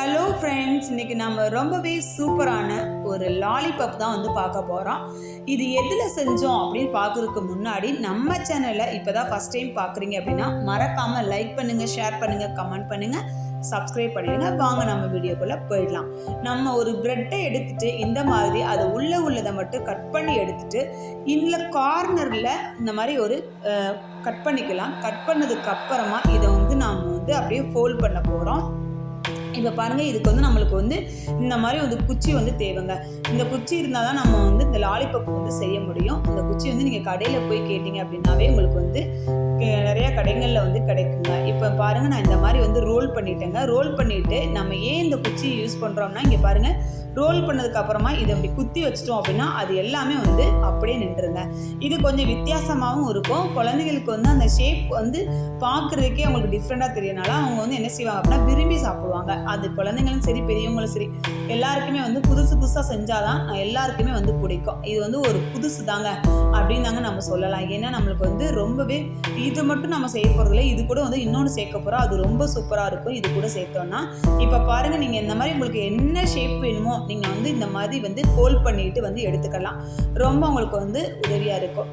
Hello friends இன்னைக்கு நம்ம ரொம்பவே சூப்பரான ஒரு லாலிபப் தான் வந்து பார்க்க போகிறோம் இது எதில் செஞ்சோம் அப்படின்னு பார்க்கறதுக்கு முன்னாடி நம்ம சேனலை இப்போ தான் ஃபஸ்ட் டைம் பார்க்குறீங்க அப்படின்னா மறக்காமல் லைக் பண்ணுங்கள் ஷேர் பண்ணுங்கள் கமெண்ட் பண்ணுங்கள் சப்ஸ்கிரைப் பண்ணிடுங்க. வாங்க நம்ம வீடியோக்குள்ளே போயிடலாம். நம்ம ஒரு ப்ரெட்டை எடுத்துட்டு இந்த மாதிரி அதை உள்ளே உள்ளதை மட்டும் கட் பண்ணி எடுத்துட்டு இதில் கார்னரில் இந்த மாதிரி ஒரு கட் பண்ணிக்கலாம். கட் பண்ணதுக்கப்புறமா இதை வந்து நாம் வந்து அப்படியே ஃபோல்ட் பண்ண போகிறோம் இப்போ பாருங்கள் இதுக்கு வந்து நம்மளுக்கு வந்து இந்த மாதிரி வந்து குச்சி வந்து தேவைங்க. இந்த குச்சி இருந்தால் தான் நம்ம வந்து இந்த லாலிபப் வந்து செய்ய முடியும். இந்த குச்சி வந்து நீங்கள் கடையில் போய் கேட்டிங்க அப்படின்னாவே உங்களுக்கு வந்து நிறையா நிறைய கடைகளில் வந்து கிடைக்குங்க. இப்போ பாருங்கள் நான் இந்த மாதிரி வந்து ரோல் பண்ணிட்டேங்க. ரோல் பண்ணிவிட்டு நம்ம ஏன் இந்த குச்சி யூஸ் பண்ணுறோம்னா இங்கே பாருங்கள் ரோல் பண்ணதுக்கு அப்புறமா இதை அப்படி குத்தி வச்சிட்டோம் அப்படின்னா அது எல்லாமே வந்து அப்படியே நின்றுருங்க. இது கொஞ்சம் வித்தியாசமாகவும் இருக்கும். குழந்தைங்களுக்கு வந்து அந்த ஷேப் வந்து பார்க்குறதுக்கே அவங்களுக்கு டிஃப்ரெண்ட்டாக தெரியனால அவங்க வந்து என்ன செய்வாங்க அப்படின்னா விரும்பி சாப்பிடுவாங்க. அது குழந்தைங்களும் சரி பெரியவங்களும் சரி எல்லாருக்குமே வந்து புதுசு புதுசாக செஞ்சாதான் எல்லாருக்குமே வந்து பிடிக்கும். இது வந்து ஒரு புதுசு தாங்க அப்படின்னு தாங்க நம்ம சொல்லலாம். ஏன்னா நம்மளுக்கு வந்து ரொம்பவே இது மட்டும் நம்ம செய்ய போகிறதில்ல இது கூட வந்து இன்னொன்று சேர்க்க போகிறோம் அது ரொம்ப சூப்பராக இருக்கும். இது கூட சேர்த்தோம்னா இப்போ பாருங்கள் நீங்கள் இந்த மாதிரி உங்களுக்கு என்ன ஷேப் வேணுமோ நீங்கள் வந்து இந்த மாதிரி வந்து ஃபோல்ட் பண்ணிட்டு வந்து எடுத்துக்கலாம். ரொம்ப உங்களுக்கு வந்து உதவியாக இருக்கும்.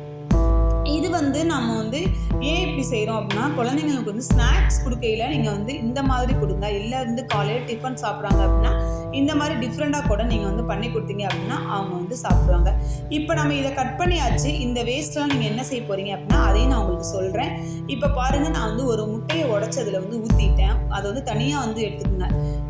இது வந்து நம்ம வந்து ஏன் இப்படி செய்கிறோம் அப்படின்னா குழந்தைங்களுக்கு வந்து ஸ்நாக்ஸ் கொடுக்கையில் நீங்கள் வந்து இந்த மாதிரி கொடுங்க. இல்லை வந்து காலையில் டிஃபன் சாப்பிட்றாங்க அப்படின்னா இந்த மாதிரி டிஃப்ரெண்ட்டாக கூட நீங்கள் வந்து பண்ணி கொடுத்தீங்க அப்படின்னா அவங்க வந்து சாப்பிடுவாங்க. இப்போ நம்ம இதை கட் பண்ணியாச்சு இந்த வேஸ்ட்லாம் நீங்கள் என்ன செய்ய போகிறீங்க அப்படின்னா அதையும் நான் உங்களுக்கு சொல்கிறேன் இப்போ பாருங்கள் நான் வந்து ஒரு முட்டையை உடச்சி அதில் வந்து ஊற்றிட்டேன் அதை வந்து தனியாக வந்து எடுத்துக்கோங்க.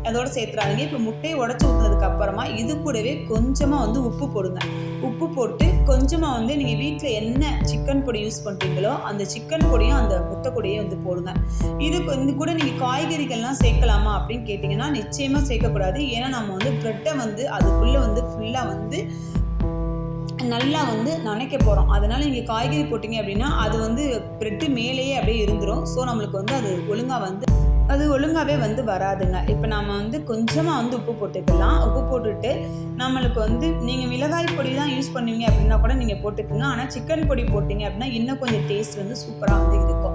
அதோட சேர்த்துறாதீங்க. இப்போ முட்டையை உடச்சி ஊற்றுனதுக்கு அப்புறமா இது கூடவே கொஞ்சமாக வந்து உப்பு போடுங்க. உப்பு போட்டு கொஞ்சமாக வந்து நீங்கள் வீட்டில் என்ன சிக்கன் பொடி யூஸ் பண்ணுறீங்களோ அந்த சிக்கன் பொடியும் அந்த முட்டை பொடியும் வந்து போடுங்க. இது இது கூட நீங்கள் காய்கறிகள்லாம் சேர்க்கலாமா அப்படின்னு கேட்டிங்கன்னா நிச்சயமாக சேர்க்கக்கூடாது. ஏன்னா நம்ம வந்து ப்ரெட்டை வந்து அதுக்குள்ளே வந்து ஃபுல்லாக வந்து நல்லா வந்து நனைக்க போகிறோம் அதனால் நீங்கள் காய்கறி போட்டிங்க அப்படின்னா அது வந்து ப்ரெட்டு மேலேயே அப்படியே இருந்துடும் ஸோ நம்மளுக்கு வந்து அது ஒழுங்காக வந்து அது ஒழுங்காகவே வந்து வராதுங்க. இப்போ நம்ம வந்து கொஞ்சமாக வந்து உப்பு போட்டுக்கலாம். உப்பு போட்டுட்டு நம்மளுக்கு வந்து நீங்கள் மிளகாய் பொடி தான் யூஸ் பண்ணுவீங்க அப்படின்னா கூட நீங்கள் போட்டுக்கோங்க. ஆனால் சிக்கன் பொடி போட்டிங்க அப்படின்னா இன்னும் கொஞ்சம் டேஸ்ட் வந்து சூப்பராக வந்து இருக்கும்.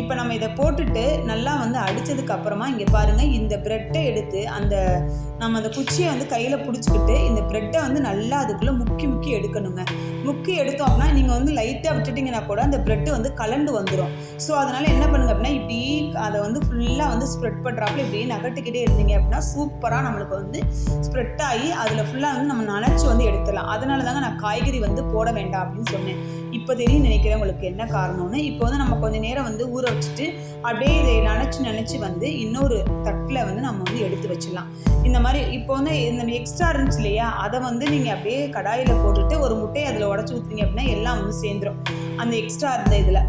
இப்போ நம்ம இதை போட்டுட்டு நல்லா வந்து அடித்ததுக்கு அப்புறமா இங்கே பாருங்கள் இந்த ப்ரெட்டை எடுத்து அந்த நம்ம அந்த குச்சியை வந்து கையில் பிடிச்சிக்கிட்டு இந்த ப்ரெட்டை வந்து நல்லா அதுக்குள்ளே முக்கி முக்கி எடுக்கணுங்க. முக்கி எடுத்தோம் அப்படின்னா நீங்கள் வந்து லைட்டாக விட்டுட்டிங்கன்னா கூட அந்த ப்ரெட்டு வந்து கலண்டு வந்துடும் ஸோ அதனால் என்ன பண்ணுங்க அப்படின்னா இப்படி அதை வந்து ஃபுல்லாக வந்து ஸ்ப்ரெட் பண்ணுறாப்புல இப்படி நகட்டுக்கிட்டே இருந்தீங்க அப்படின்னா சூப்பராக நம்மளுக்கு வந்து ஸ்ப்ரெட் ஆகி அதில் ஃபுல்லாக வந்து நம்ம நனைச்சி வந்து எடுத்துடலாம். அதனால தாங்க நான் காய்கறி வந்து போட வேண்டாம் அப்படின்னு சொன்னேன். இப்போ தெரியும் நினைக்கிறேன் உங்களுக்கு என்ன காரணம்னு இப்போ வந்து நம்ம கொஞ்ச நேரம் வந்து ஊற வச்சுட்டு அப்படியே இதை நினச்சி நினச்சி வந்து இன்னொரு தட்டில் வந்து நம்ம வந்து எடுத்து வச்சிடலாம். இந்த மாதிரி இப்போ வந்து இந்த எக்ஸ்ட்ரா இருந்துச்சு இல்லையா? அதை வந்து நீங்கள் அப்படியே கடாயில் போட்டுட்டு ஒரு முட்டையை அதில் உடச்சி ஊற்றுனீங்க அப்படின்னா எல்லாம் வந்து சேர்ந்துரும். அந்த எக்ஸ்ட்ரா இருந்த இதில்.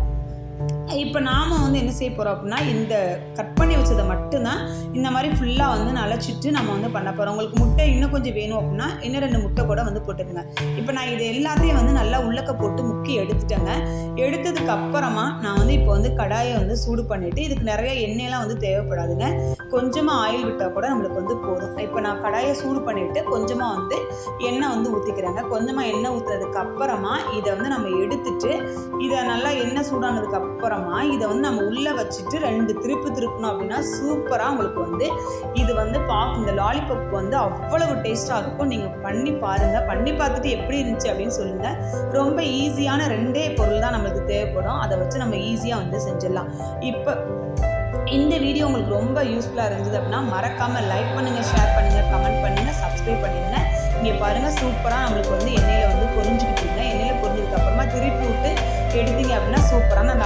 இப்போ நாம் வந்து என்ன செய்ய போகிறோம் அப்படின்னா இந்த கட் பண்ணி வச்சதை மட்டும்தான் இந்த மாதிரி ஃபுல்லாக வந்து நலச்சிட்டு நம்ம வந்து பண்ண போகிறோம் உங்களுக்கு முட்டை இன்னும் கொஞ்சம் வேணும் அப்படின்னா இன்னும் ரெண்டு முட்டை கூட வந்து போட்டுக்கோங்க. இப்போ நான் இது எல்லாத்தையும் வந்து நல்லா உள்ளக்க போட்டு முக்கி எடுத்துட்டேங்க. எடுத்ததுக்கு அப்புறமா நான் வந்து இப்போ வந்து கடாயை வந்து சூடு பண்ணிவிட்டு இதுக்கு நிறைய எண்ணெயெல்லாம் வந்து தேவைப்படாதுங்க. கொஞ்சமாக ஆயில் விட்டால் கூட நம்மளுக்கு வந்து போதும். இப்போ நான் கடாயை சூடு பண்ணிவிட்டு கொஞ்சமாக வந்து எண்ணெய் வந்து ஊற்றிக்கிறேங்க கொஞ்சமாக எண்ணெய் ஊற்றுறதுக்கு அப்புறமா இதை வந்து நம்ம எடுத்துட்டு இதை நல்லா எண்ணெய் சூடானதுக்கு அப்புறமா இதை வந்து நம்ம உள்ளே வச்சுட்டு ரெண்டு திருப்பு திருப்பினோம் அப்படின்னா சூப்பராக உங்களுக்கு வந்து இது வந்து பா இந்த லாலிபப் வந்து அவ்வளவு டேஸ்ட்டாக இருக்கும். நீங்கள் பண்ணி பாருங்கள் பண்ணி பார்த்துட்டு எப்படி இருந்துச்சு அப்படின்னு சொல்லுங்கள் ரொம்ப ஈஸியான ரெண்டே பொருள் தான் நம்மளுக்கு தேவைப்படும். அதை வச்சு நம்ம ஈஸியாக வந்து செஞ்சிடலாம். இப்போ இந்த வீடியோ உங்களுக்கு ரொம்ப யூஸ்ஃபுல்லாக இருந்தது அப்படின்னா மறக்காமல் லைக் பண்ணுங்கள் ஷேர் பண்ணுங்கள் கமெண்ட் பண்ணுங்கள் சப்ஸ்கிரைப் பண்ணிடுங்க. இங்கே பாருங்கள் சூப்பராக நம்மளுக்கு வந்து எண்ணெயில் வந்து பொருள்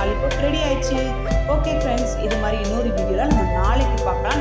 லாலிபாப் ரெடி ஆயிடுச்சு. ஓகே ஃப்ரெண்ட்ஸ் இது மாதிரி இன்னொரு வீடியோவில் நம்ம நாளைக்கு பார்க்கலாம்.